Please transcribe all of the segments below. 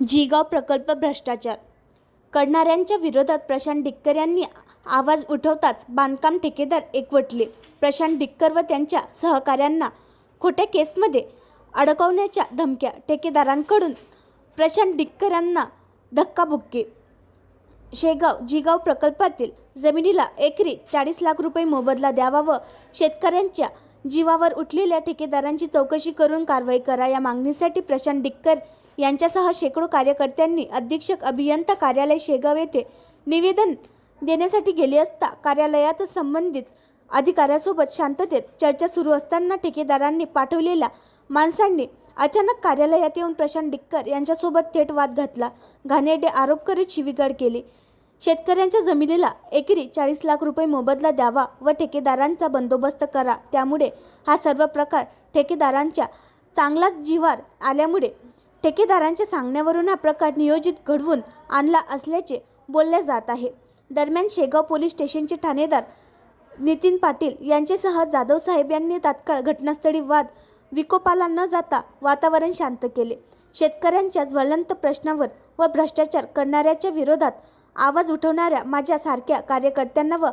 जिगाव प्रकल्प भ्रष्टाचार. करणाऱ्यांच्या विरोधात प्रशांत डिक्कर यांनी आवाज उठवताच बांधकाम ठेकेदार एकवटले. प्रशांत डिक्कर व त्यांच्या सहकाऱ्यांना खोट्या केसमध्ये अडकवण्याच्या धमक्या ठेकेदारांकडून प्रशांत डिक्कर यांना धक्काबुक्की. शेगाव जिगाव प्रकल्पातील जमिनीला एकरी चाळीस लाख रुपये मोबदला द्यावा व शेतकऱ्यांच्या जीवावर उठलेल्या ठेकेदारांची चौकशी करून कारवाई करा या मागणीसाठी प्रशांत डिक्कर यांच्यासह शेकडो कार्यकर्त्यांनी अधीक्षक अभियंता कार्यालय शेगाव येथे निवेदन देण्यासाठी गेले असता कार्यालयात संबंधित अधिकाऱ्यासोबत शांततेत चर्चा सुरू असताना ठेकेदारांनी पाठवलेल्या माणसांनी अचानक कार्यालयात येऊन प्रशांत डिक्कर यांच्यासोबत थेट वाद घातला. घाणेरडे आरोप करीत शिवीगाड केली. शेतकऱ्यांच्या जमिनीला एकरी चाळीस लाख रुपये मोबदला द्यावा व ठेकेदारांचा बंदोबस्त करा. त्यामुळे हा सर्व प्रकार ठेकेदारांच्या चांगलाच जीवार आल्यामुळे ठेकेदारांच्या सांगण्यावरून हा प्रकार नियोजित घडवून आणला असल्याचे बोलले जात आहे. दरम्यान शेगाव पोलीस स्टेशनचे ठाणेदार नितीन पाटील यांच्यासह जाधव साहेब यांनी तात्काळ घटनास्थळी वाद विकोपाला न जाता वातावरण शांत केले. शेतकऱ्यांच्या ज्वलंत प्रश्नावर व भ्रष्टाचार करणाऱ्याच्या विरोधात आवाज उठवणाऱ्या माझ्या सारख्या कार्यकर्त्यांना व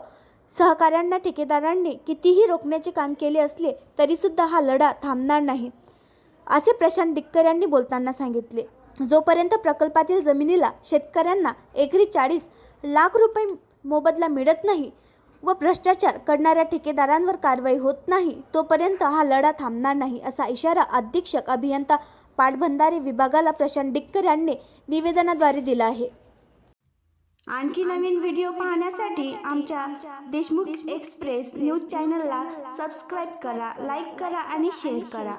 सहकाऱ्यांना ठेकेदारांनी कितीही रोखण्याचे काम केले असले तरीसुद्धा हा लढा थांबणार नाही. असे प्रशांत डिक्कर यांनी बोलताना सांगितले. जोपर्यंत प्रकल्पातील जमिनीला शेतकऱ्यांना एकरी चाळीस लाख रुपये मोबदला मिळत नाही व भ्रष्टाचार करणाऱ्या ठेकेदारांवर कारवाई होत नाही तोपर्यंत हा लढा थांबणार नाही असा इशारा अधीक्षक अभियंता पाटबंधारे विभागाला प्रशांत डिक्कर यांनी निवेदनाद्वारे दिला आहे. आणखी नवीन व्हिडिओ पाहण्यासाठी आमच्या देशमुख एक्सप्रेस न्यूज चॅनलला सबस्क्राईब करा लाईक करा आणि शेअर करा.